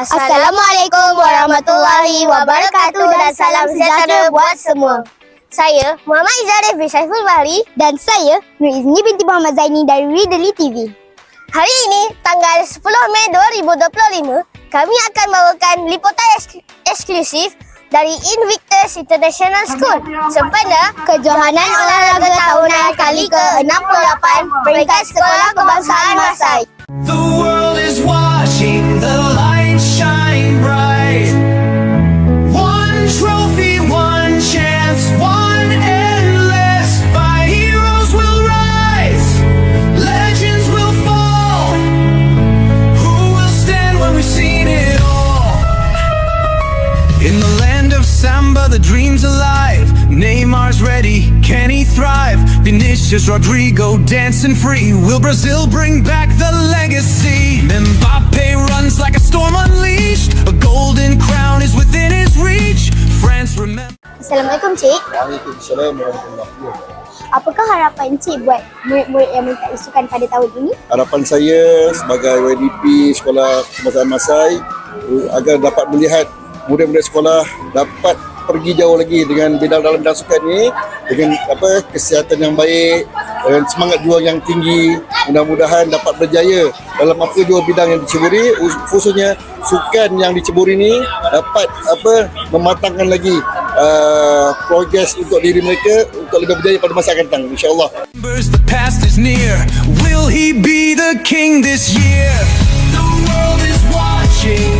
Assalamualaikum warahmatullahi wabarakatuh dan salam sejahtera buat semua. Saya Muhammad Izzarif bin Syaiful Bahri dan saya Nur Izni binti Muhammad Zaini dari Ridley TV. Hari ini, tanggal 10 Mei 2025, kami akan bawakan liputan eks- eksklusif dari Invictus International School sempena kejohanan olahraga tahunan kali ke-68 peringkat Sekolah Kebangsaan Masai. Vinicius Rodrigo dancing free. Will Brazil bring back the legacy? Mbappe runs like a storm unleashed. A golden crown is within his reach. France remember. Assalamualaikum Cik. Waalaikumsalam warahmatullahi wabarakatuh. Apakah harapan Cik buat murid-murid yang minta isukan pada tahun ini? Harapan saya sebagai YDP Sekolah Kebangsaan Masai agar dapat melihat murid-murid sekolah dapat pergi jauh lagi dengan bidang dalam bidang sukan ini dengan apa kesihatan yang baik dan semangat juang yang tinggi mudah-mudahan dapat berjaya dalam apa jua bidang yang diceburi us- khususnya sukan yang diceburi ini dapat apa mematangkan lagi uh, progres untuk diri mereka untuk lebih berjaya pada masa akan datang insyaallah. Will he be the king this year? The world is watching.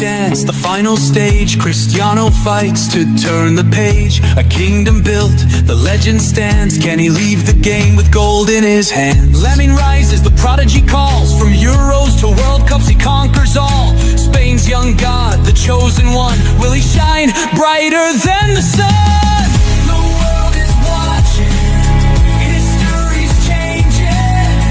Dance, the final stage. Cristiano fights to turn the page. A kingdom built, the legend stands. Can he leave the game with gold in his hands? Lemon rises, the prodigy calls. From Euros to World Cups, he conquers all. Spain's young god, the chosen one. Will he shine brighter than the sun? The world is watching. History's changing.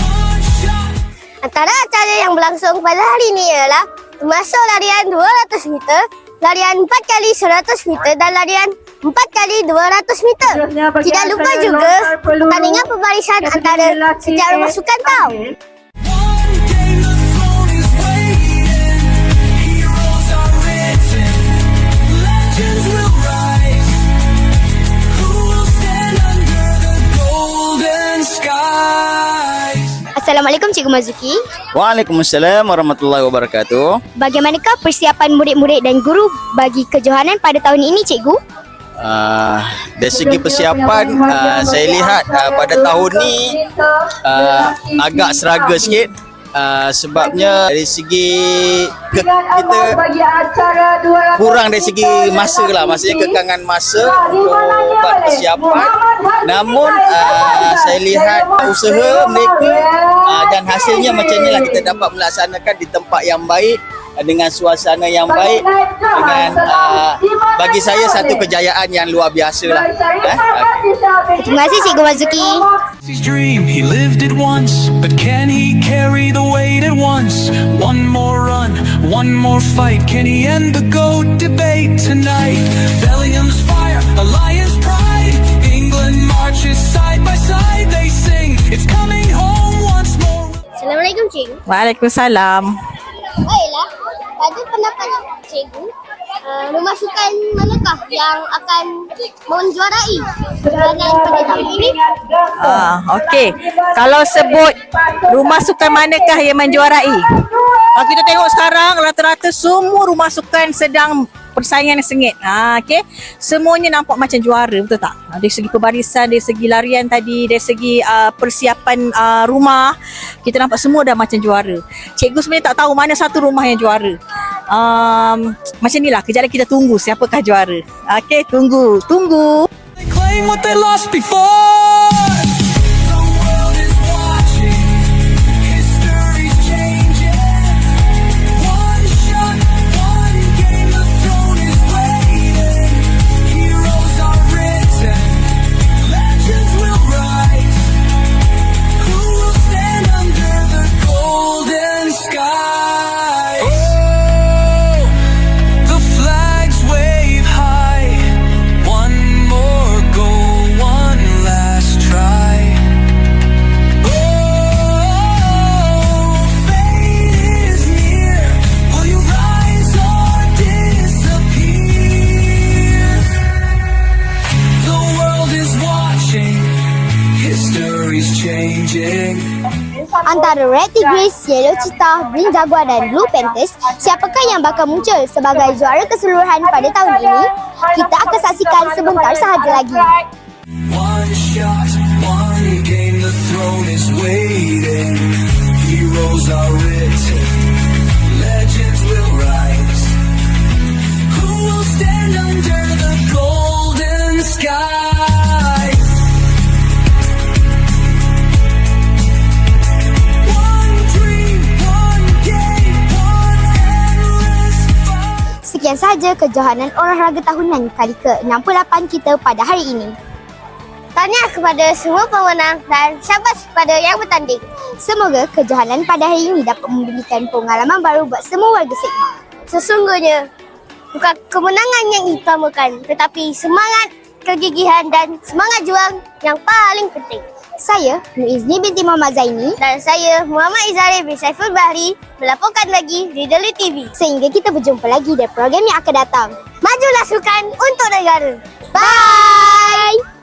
One shot. Antara acara yang berlangsung pada hari ini ialah termasuk larian 200 meter, larian 4 kali 100 meter dan larian 4 kali 200 meter. Tidak lupa juga pertandingan pembarisan antara setiap rumah sukan tau. Cikgu Mazuki. Waalaikumsalam warahmatullahi wabarakatuh. Bagaimanakah persiapan murid-murid dan guru bagi kejohanan pada tahun ini Cikgu? Uh, dari segi persiapan, uh, saya lihat uh, pada tahun ni uh, agak struggle sikit. Uh, sebabnya dari segi ke, kita kurang dari segi masa lah maksudnya kekangan masa untuk buat persiapan namun uh, saya lihat usaha mereka uh, dan hasilnya macam ni lah kita dapat melaksanakan di tempat yang baik uh, dengan suasana yang baik dengan uh, bagi saya satu kejayaan yang luar biasa lah eh? Okay. Terima kasih Cikgu Mazuki. His dream, he lived it once, but can he carry the weight at once? One more run, one more fight. Can he end the GOAT debate tonight? Bellingham's Waalaikumsalam. Baiklah, pada pendapat Cikgu, uh, rumah sukan manakah yang akan menjuarai kejohanan pada tahun ini? Ah, okey. Kalau sebut rumah sukan manakah yang menjuarai? Kalau kita tengok sekarang rata-rata semua rumah sukan sedang persaingan yang sengit. Ha, okey. Semuanya nampak macam juara, betul tak? Ah, Dari segi pembarisan, dari segi larian tadi, dari segi uh, persiapan uh, rumah, kita nampak semua dah macam juara. Cikgu sebenarnya tak tahu mana satu rumah yang juara. Um, macam ni lah, kejap kita tunggu siapakah juara. Okey, tunggu. Tunggu. They claim what they lost before. Antara Red Tigers, Yellow Cheetah, Green Jaguar dan Blue Panthers, siapakah yang bakal muncul sebagai juara keseluruhan pada tahun ini? Kita akan saksikan sebentar sahaja lagi. One shot, one game, the throne is waiting. Heroes are written, legends will rise. Sekian sahaja kejohanan olahraga tahunan kali ke-68 kita pada hari ini. Tahniah kepada semua pemenang dan syabas kepada yang bertanding. Semoga kejohanan pada hari ini dapat memberikan pengalaman baru buat semua warga Sigma. Sesungguhnya, bukan kemenangan yang diutamakan tetapi semangat, kegigihan dan semangat juang yang paling penting. Saya, Nur Izni binti Muhammad Zaini dan saya, Muhammad Izari bin Saiful Bahri melaporkan lagi di Deli TV. Sehingga kita berjumpa lagi di program yang akan datang. Majulah sukan untuk negara. Bye!